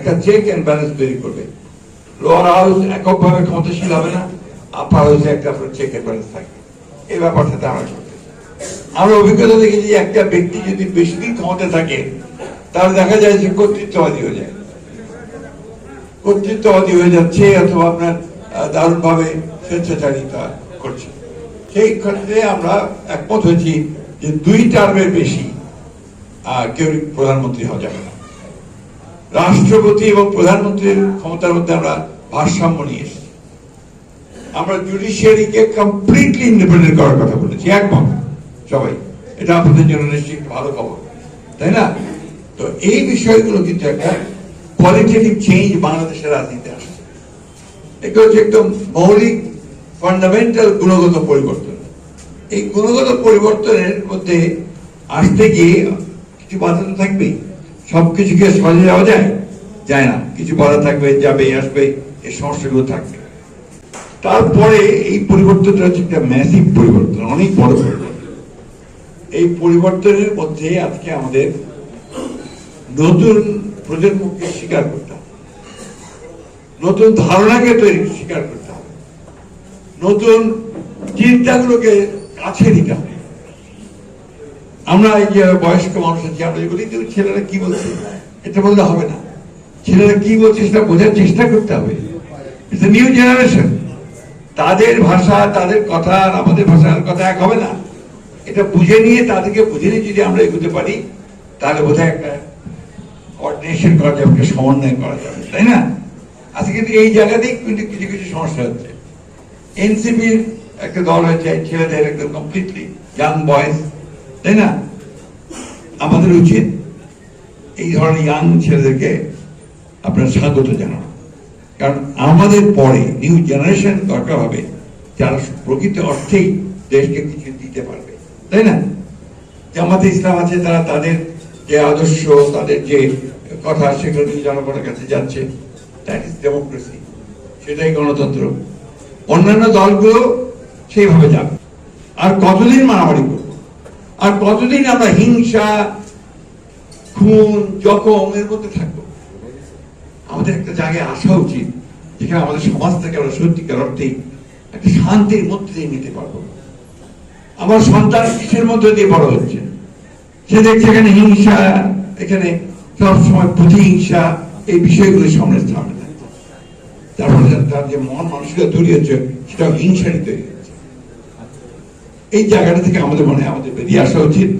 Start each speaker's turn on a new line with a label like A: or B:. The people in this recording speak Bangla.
A: একটা চেক অ্যান্ড ব্যালেন্স তৈরি করবে। লোয়ার হাউস এককভাবে ক্ষমতাশীল হবে না আপার হাউসে একটা চেক অ্যান্ড ব্যালেন্স থাকবে। এই ব্যাপারটাতে আমরা করতে আমরা অভিজ্ঞতা দেখেছি যে একটা ব্যক্তি যদি বেশি দিন ক্ষমতা থাকে, তাহলে দেখা যায় যে কর্তৃত্ববাদী হয়ে যায়। কর্তৃত্ববাদী হয়ে যাচ্ছে অথবা আপনার দারুণভাবে স্বেচ্ছাচারিতা করছে। সেই ক্ষেত্রে আমরা একমত হয়েছি যে দুই টার্মের বেশি কেউ প্রধানমন্ত্রী হওয়া যাবে না। রাষ্ট্রপতি এবং প্রধানমন্ত্রীর ক্ষমতার মধ্যে আমরা ভারসাম্য নিয়ে এসেছি। আমরা জুডিশিয়ারিকে কমপ্লিটলি ইন্ডিপেন্ডেন্ট করার কথা বলেছি, একমত সবাই। এটা আপনাদের জন্য নিশ্চয়ই ভালো খবর, তাই না? তো এই বিষয়গুলো কিন্তু একটা কোয়ালিটেটিভ চেঞ্জ বাংলাদেশের রাজনীতিতে আসছে। এগুলো হচ্ছে একদম মৌলিক ফান্ডামেন্টাল গুণগত পরিবর্তন। এই গুণগত পরিবর্তনের মধ্যে আসতে গিয়ে কিছু বাধা তো থাকবেই। সব কিছুকে সহজে যাওয়া যায়? যায় না। কিছু বাধা থাকবে, যাবে, আসবে এই সমস্যাগুলো থাকবে। তারপরে এই পরিবর্তনটা হচ্ছে একটা ম্যাসিভ পরিবর্তন, অনেক বড় পরিবর্তন। এই পরিবর্তনের মধ্যে আজকে আমাদের নতুন প্রজন্মকে স্বীকার করতে হবে। নতুন ধারণাকে তৈরি, স্বীকার করতে হবে। নতুন চিন্তাগুলোকে কাছে নিতে হবে। আমরা এই যে বয়স্ক মানুষ আছি, আমরা বলি যে ছেলেরা কি বলছে? এটা বললে হবে না। ছেলেরা কি বলছে সেটা বোঝার চেষ্টা করতে হবে। নিউ জেনারেশন তাদের ভাষা, তাদের কথা আর আমাদের ভাষার কথা এক হবে না। এটা বুঝে নিয়ে, তাদেরকে বুঝে নিয়ে যদি আমরা এগোতে পারি, তাহলে বোধহয় একটা কোঅর্ডিনেশন করা যাবে একটা সমন্বয় করা যাবে, তাই না? আজকে কিন্তু এই জায়গাতেই কিন্তু কিছু কিছু সমস্যা হচ্ছে। এনসিপির একটা দল হয়েছে, ছেলেদের একদম কমপ্লিটলি ইয়াং বয়েজ তাই না? আমাদের উচিত এই ধরনের ইয়াং ছেলেদেরকে আপনার স্বাগত জানানো। কারণ আমাদের পরে নিউ জেনারেশন দরকার হবে যারা প্রকৃত অর্থেই দেশকে কিছু দিতে পারবে। তাই না? জামাতে ইসলাম আছে, তারা তাদের যে আদর্শ, তাদের যে কথা, সেগুলো নিয়ে জনগণের কাছে যাচ্ছে। দ্যাট ইজ ডেমোক্রেসি সেটাই গণতন্ত্র। অন্যান্য দলগুলো সেইভাবে যাবে। আর কতদিন মারামারি করব? আর কতদিন আমরা হিংসা, খুন, জখম এর মধ্যে থাকব? আমাদের একটা জায়গায় আসা উচিত, যেখানে আমাদের সমাজ থেকে আমরা সত্যিকার অর্থেই একটা শান্তির মধ্যে দিয়ে নিতে পারব। আমার সন্তান কিসের মধ্যে দিয়ে বড় হচ্ছে? সে দেখছে এখানে হিংসা, এখানে সব সময় প্রতিহিংসা, এই বিষয়গুলো সামনে সামনে তার ফলে তার যে মন মানুষকে তৈরি হচ্ছে সেটা হিংসারই তৈরি। এই জায়গাটা থেকে আমাদের মনে হয় আমাদের বেরিয়ে আসা উচিত।